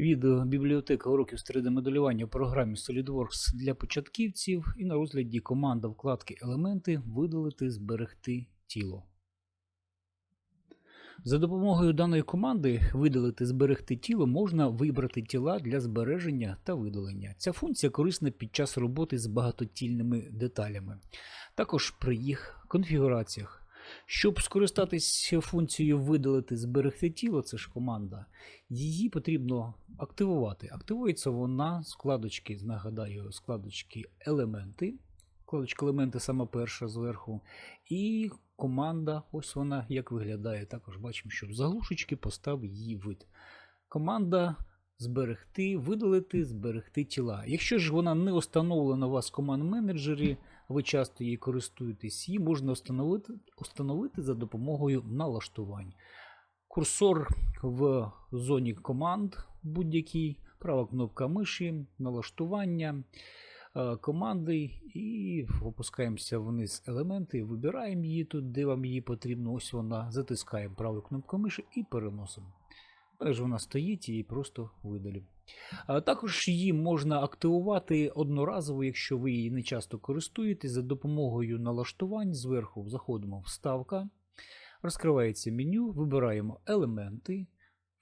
Відео бібліотека уроків з 3D-моделювання у програмі SolidWorks для початківців і на розгляді команда вкладки Елементи видалити зберегти тіло. За допомогою даної команди видалити зберегти тіло можна вибрати тіла для збереження та видалення. Ця функція корисна під час роботи з багатотільними деталями, також при їх конфігураціях. Щоб скористатись функцією видалити зберегти тіло, це ж команда, її потрібно активувати. Активується вона з нагадаю, складочки елементи. Вкладочка елементи сама перша зверху. І команда, ось вона як виглядає. Також бачимо, що в заглушечки постав її вид. Команда зберегти, видалити, зберегти тіла. Якщо ж вона не установлена у вас в команд-менеджері, ви часто її користуєтесь, її можна установити, установити за допомогою налаштувань. Курсор в зоні команд будь-який, права кнопка миші, налаштування е, команди і опускаємося вниз елементи, вибираємо її тут, де вам її потрібно. Ось вона, затискаємо правою кнопкою миші і переносимо. Тож вона стоїть і просто видалю. Також її можна активувати одноразово, якщо ви її не часто користуєтесь, за допомогою налаштувань зверху заходимо вставка, розкривається меню, вибираємо елементи.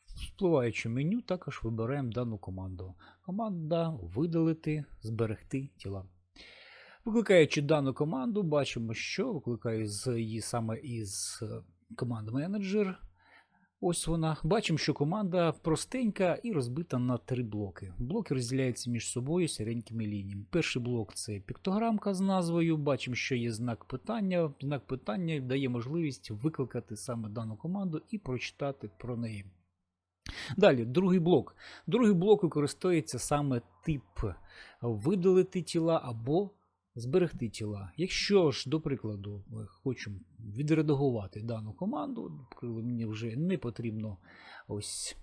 Впливаючи меню, також вибираємо дану команду. Команда видалити, зберегти тіла. Викликаючи дану команду, бачимо, що викликаю її саме із е, команд менеджер. Ось вона. Бачимо, що команда простенька і розбита на три блоки. Блоки розділяються між собою сіренькими лініями. Перший блок це піктограмка з назвою. Бачимо, що є знак питання. Знак питання дає можливість викликати саме дану команду і прочитати про неї. Далі, другий блок. Другий блок використовується саме тип видалити тіла або зберегти тіла. Якщо ж, до прикладу, ми хочемо відредагувати дану команду, коли мені вже не потрібно ось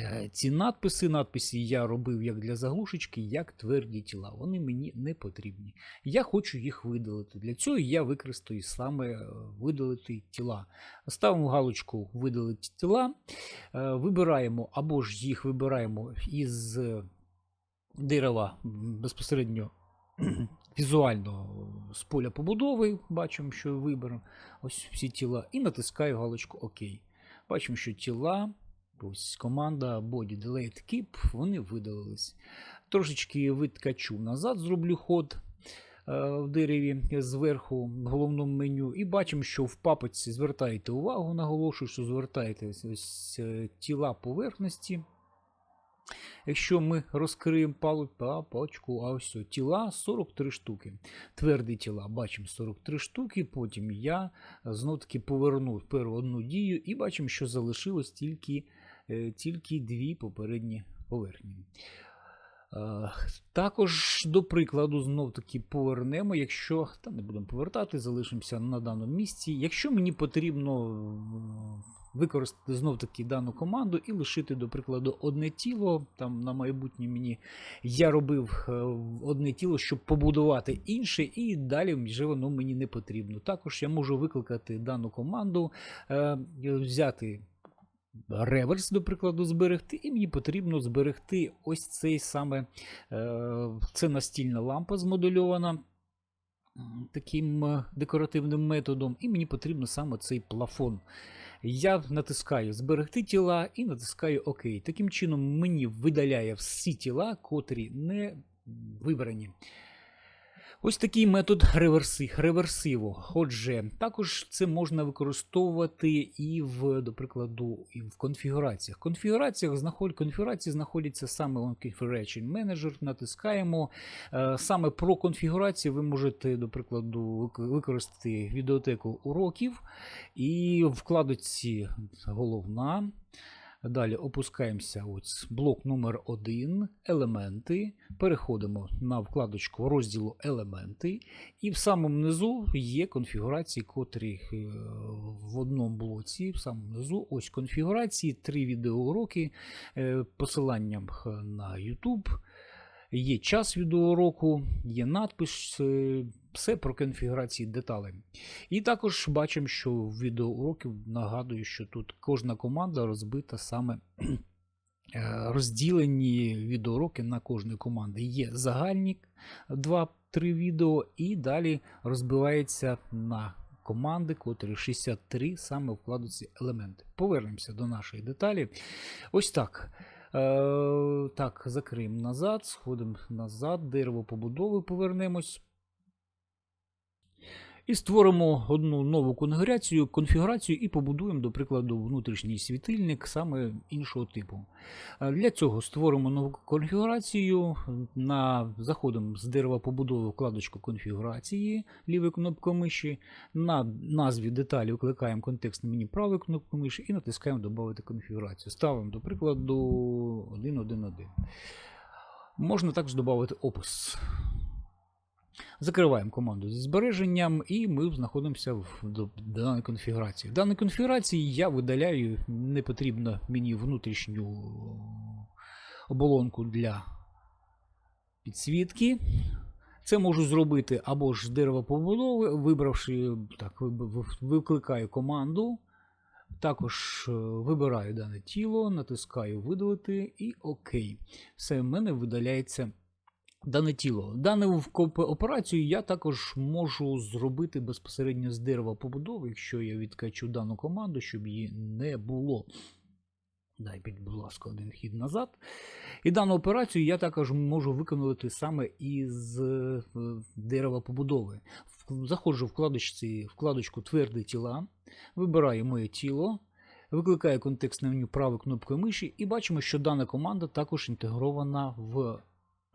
е, ці надписи. Надписи я робив як для заглушечки, як тверді тіла. Вони мені не потрібні. Я хочу їх видалити. Для цього я використаю саме е, видалити тіла. Ставимо галочку видалити тіла, е, вибираємо або ж їх вибираємо із дерева безпосередньо візуально з поля побудови. Бачимо, що виберемо ось всі тіла, і натискаю галочку ОК. Бачимо, що тіла, ось команда Body Delete Keep, вони видалились. Трошечки відкачу назад, зроблю ход е, в дереві зверху в головному меню. І бачимо, що в папочці звертаєте увагу, наголошую, що звертаєте ось, ось е, тіла поверхності. Якщо ми розкриємо палу папочку, а ось тіла 43 штуки. Тверді тіла бачимо 43 штуки. Потім я знов таки повернув першу одну дію і бачимо, що залишилось тільки, е, тільки дві попередні поверхні. Також, до прикладу, знов таки повернемо, якщо та не будемо повертати, залишимося на даному місці. Якщо мені потрібно використати знов таки дану команду і лишити, до прикладу, одне тіло. Там на майбутнє мені я робив е, одне тіло, щоб побудувати інше, і далі вже воно мені не потрібно. Також я можу викликати дану команду, е, взяти. Реверс, до прикладу, зберегти, і мені потрібно зберегти ось цей саме е, це настільна лампа змодульована таким декоративним методом, і мені потрібно саме цей плафон. Я натискаю зберегти тіла і натискаю ОК. Таким чином мені видаляє всі тіла, котрі не вибрані. Ось такий метод реверси, реверсиву. Отже, також це можна використовувати і в, до прикладу, і в конфігураціях. В конфігураціях знаход... конфігурації знаходяться саме on Configuration Manager, натискаємо. Е, Саме про конфігурацію ви можете, до прикладу, використати відеотеку уроків і вкладочці головна. Далі опускаємося ось блок номер 1 елементи. Переходимо на вкладочку розділу елементи. І в самому низу є конфігурації, котрі е, в одному блоці, в самому низу ось конфігурації, три відеоуроки, е, посиланням е, на YouTube. Є час відеоуроку, є надпис, е, все про конфігурації деталей. І також бачимо, що в відеоуроки нагадую, що тут кожна команда розбита саме е, розділені відеоуроки на кожної команди. Є загальні 2-3 відео, і далі розбивається на команди, котрі 63 саме в вкладці елементи. Повернемося до нашої деталі. Ось так. Е, так, закриємо назад, сходимо назад, дерево побудови повернемось. І створимо одну нову конфігурацію, конфігурацію і побудуємо, до прикладу, внутрішній світильник саме іншого типу. Для цього створимо нову конфігурацію. На, заходимо з дерева побудови вкладочку конфігурації лівою кнопкою миші. На назві деталі викликаємо контекстне меню правою кнопкою миші і натискаємо Добавити конфігурацію. Ставимо, до прикладу, 1.1.1. Можна також додати опис. Закриваємо команду зі збереженням, і ми знаходимося в даній конфігурації. В даній конфігурації я видаляю не потрібно мені внутрішню оболонку для підсвітки. Це можу зробити або ж з дерева побудови, вибравши так, викликаю команду. Також е, вибираю дане тіло, натискаю видалити і ОК. Все, в мене видаляється дане тіло. Дану операцію я також можу зробити безпосередньо з дерева побудови, якщо я відкачу дану команду, щоб її не було. Дай, будь будь ласка, один хід назад. І дану операцію я також можу виконувати саме із е, дерева побудови. Заходжу в вкладочці, вкладочку Тверді тіла, вибираю моє тіло, викликаю контекстне меню правою кнопкою миші, і бачимо, що дана команда також інтегрована в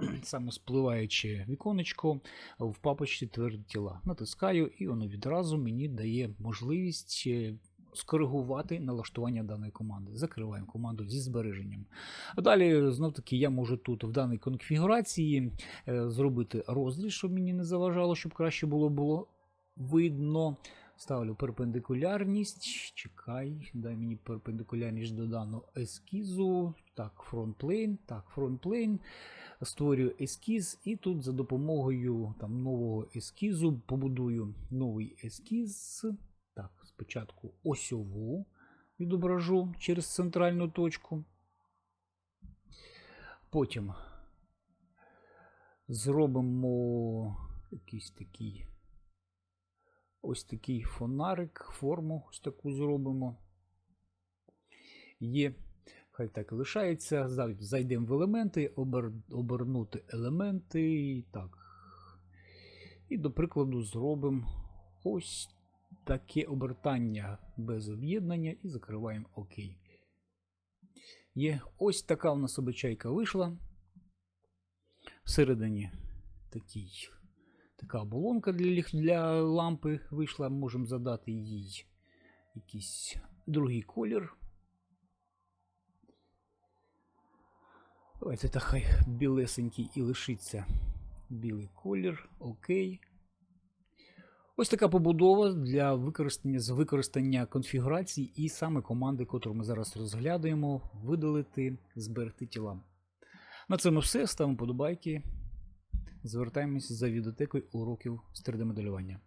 саме спливаюче віконечко в папочці тверді тіла. Натискаю, і воно відразу мені дає можливість е, скоригувати налаштування даної команди. Закриваємо команду зі збереженням. Далі, знов таки, я можу тут в даній конфігурації е, зробити розріз, щоб мені не заважало, щоб краще було було видно. Ставлю перпендикулярність. Чекай, дай мені перпендикулярність до даного ескізу. Так, фронтплейн. Так, фронтплейн. Створюю ескіз, і тут за допомогою там, нового ескізу побудую новий ескіз. Так, спочатку осьову відображу через центральну точку. Потім зробимо якийсь такий ось такий фонарик, форму ось таку зробимо. Є, хай так і лишається. Зай- Зайдемо в елементи, обер, обернути елементи. І так. І, до прикладу, зробимо ось таке обертання без об'єднання і закриваємо ОК. Є ось така у нас обичайка вийшла. Всередині такий, така оболонка для, для лампи вийшла. Можемо задати їй якийсь другий колір. Давайте так хай білесенький і лишиться білий колір. Окей. Ось така побудова для використання з використання конфігурацій і саме команди, яку ми зараз розглядаємо, видалити, зберегти тіла. На цьому все. Ставимо подобайки. Звертаємось за відеотекою уроків з 3D-моделювання.